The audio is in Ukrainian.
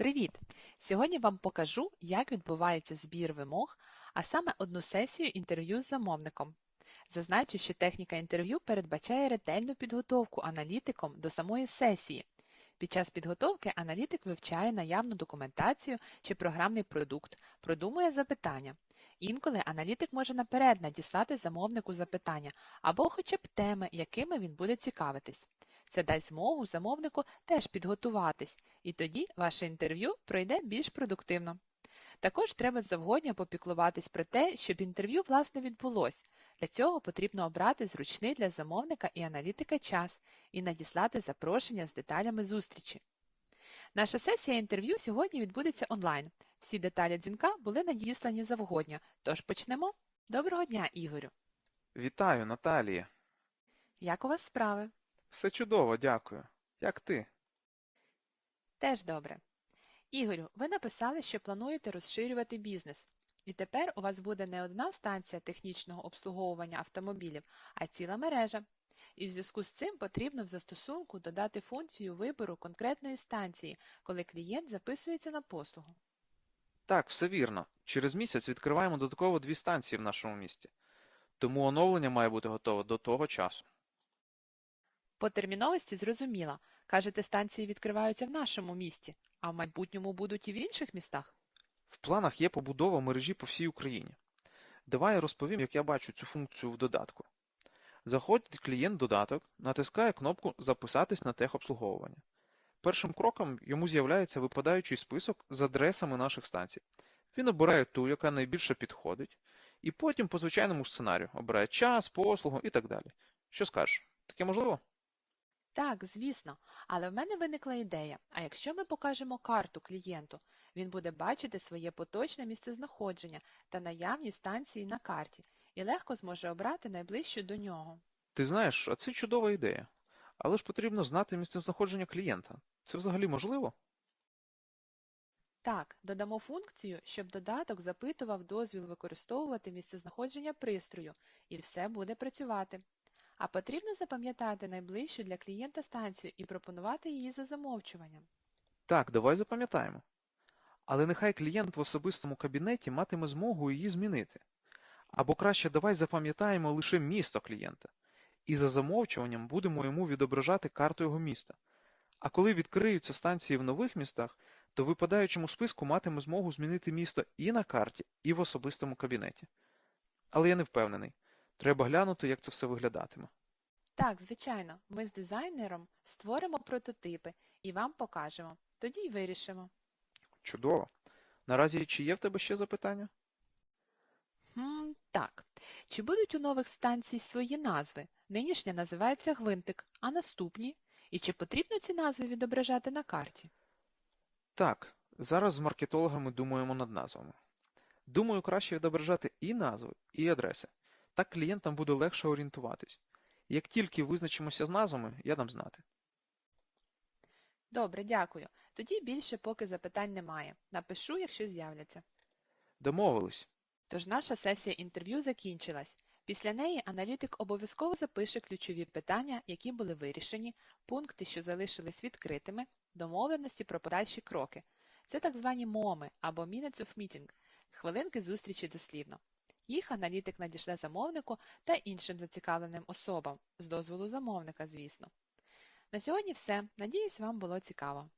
Привіт! Сьогодні вам покажу, як відбувається збір вимог, а саме одну сесію інтерв'ю з замовником. Зазначу, що техніка інтерв'ю передбачає ретельну підготовку аналітиком до самої сесії. Під час підготовки аналітик вивчає наявну документацію чи програмний продукт, продумує запитання. Інколи аналітик може наперед надіслати замовнику запитання або хоча б теми, якими він буде цікавитись. Це дасть змогу замовнику теж підготуватись, і тоді ваше інтерв'ю пройде більш продуктивно. Також треба завгодня попіклуватись про те, щоб інтерв'ю власне відбулось. Для цього потрібно обрати зручний для замовника і аналітика час і надіслати запрошення з деталями зустрічі. Наша сесія інтерв'ю сьогодні відбудеться онлайн. Всі деталі дзвінка були надіслані завгодня, тож почнемо. Доброго дня, Ігорю! Вітаю, Наталія. Як у вас справи? Все чудово, дякую. Як ти? Теж добре. Ігорю, ви написали, що плануєте розширювати бізнес. І тепер у вас буде не одна станція технічного обслуговування автомобілів, а ціла мережа. І в зв'язку з цим потрібно в застосунку додати функцію вибору конкретної станції, коли клієнт записується на послугу. Так, все вірно. Через місяць відкриваємо додатково дві станції в нашому місті. Тому оновлення має бути готове до того часу. По терміновості зрозуміла. Кажете, станції відкриваються в нашому місті, а в майбутньому будуть і в інших містах? В планах є побудова мережі по всій Україні. Давай я розповім, як я бачу цю функцію в додатку. Заходить клієнт додаток, натискає кнопку Записатись на техобслуговування. Першим кроком йому з'являється випадаючий список з адресами наших станцій. Він обирає ту, яка найбільше підходить, і потім по звичайному сценарію обирає час, послугу і так далі. Що скажеш? Таке можливо? Так, звісно, але в мене виникла ідея. А якщо ми покажемо карту клієнту, він буде бачити своє поточне місцезнаходження та наявні станції на карті і легко зможе обрати найближчу до нього. Ти знаєш, а це чудова ідея. Але ж потрібно знати місцезнаходження клієнта. Це взагалі можливо? Так, додамо функцію, щоб додаток запитував дозвіл використовувати місцезнаходження пристрою, і все буде працювати. А потрібно запам'ятати найближчу для клієнта станцію і пропонувати її за замовчуванням. Так, давай запам'ятаємо. Але нехай клієнт в особистому кабінеті матиме змогу її змінити. Або краще давай запам'ятаємо лише місто клієнта. І за замовчуванням будемо йому відображати карту його міста. А коли відкриються станції в нових містах, то випадаючому списку матиме змогу змінити місто і на карті, і в особистому кабінеті. Але я не впевнений. Треба глянути, як це все виглядатиме. Так, звичайно, ми з дизайнером створимо прототипи і вам покажемо. Тоді й вирішимо. Чудово. Наразі чи є в тебе ще запитання? Хм, так. Чи будуть у нових станцій свої назви? Нинішня називається гвинтик, а наступні? І чи потрібно ці назви відображати на карті? Так, зараз з маркетологами думаємо над назвами. Думаю, краще відображати і назви, і адреси. Так клієнтам буде легше орієнтуватись. Як тільки визначимося з назвами, я дам знати. Добре, дякую. Тоді більше поки запитань немає. Напишу, якщо з'являться. Домовились. Тож наша сесія інтерв'ю закінчилась. Після неї аналітик обов'язково запише ключові питання, які були вирішені, пункти, що залишились відкритими, домовленості про подальші кроки. Це так звані моми або Minutes of Meeting – хвилинки зустрічі дослівно. Їх аналітик надішле замовнику та іншим зацікавленим особам, з дозволу замовника, звісно. На сьогодні все. Надіюсь, вам було цікаво.